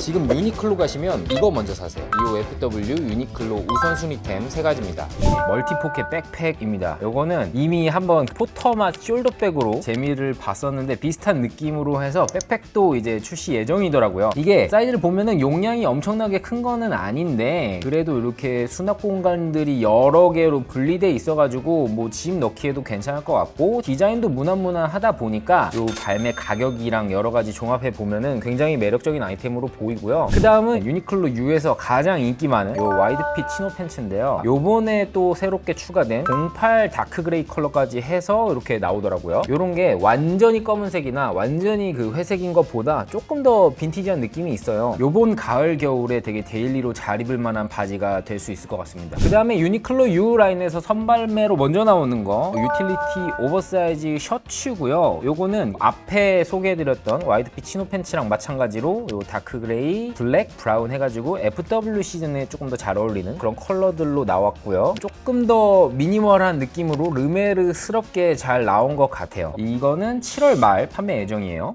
지금 유니클로 가시면 이거 먼저 사세요. EOFW 유니클로 우선순위템 세 가지입니다. 멀티포켓 백팩입니다. 요거는 이미 한번 포터맛 숄더백으로 재미를 봤었는데 비슷한 느낌으로 해서 백팩도 이제 출시 예정이더라고요. 이게 사이즈를 보면은 용량이 엄청나게 큰 거는 아닌데 그래도 이렇게 수납 공간들이 여러 개로 분리돼 있어가지고 뭐 짐 넣기에도 괜찮을 것 같고 디자인도 무난무난하다 보니까 요 발매 가격이랑 여러 가지 종합해 보면은 굉장히 매력적인 아이템으로 보이고요. 그 다음은 유니클로 U에서 가장 인기 많은 요 와이드핏 치노 팬츠인데요. 요번에 또 새롭게 추가된 08 다크 그레이 컬러까지 해서 이렇게 나오더라고요. 요런 게 완전히 검은색이나 완전히 그 회색인 것보다 조금 더 빈티지한 느낌이 있어요. 요번 가을 겨울에 되게 데일리로 잘 입을 만한 바지가 될 수 있을 것 같습니다. 그 다음에 유니클로 U 라인에서 선발매로 먼저 나오는 거 유틸리티 오버사이즈 셔츠고요. 요거는 앞에 소개해드렸던 와이드핏 치노 팬츠랑 마찬가지로 요 다크 그레이, 블랙, 브라운 해가지고 FW 시즌에 조금 더 잘 어울리는 그런 컬러들로 나왔고요. 조금 더 미니멀한 느낌으로 르메르스럽게 잘 나온 것 같아요. 이거는 7월 말 판매 예정이에요.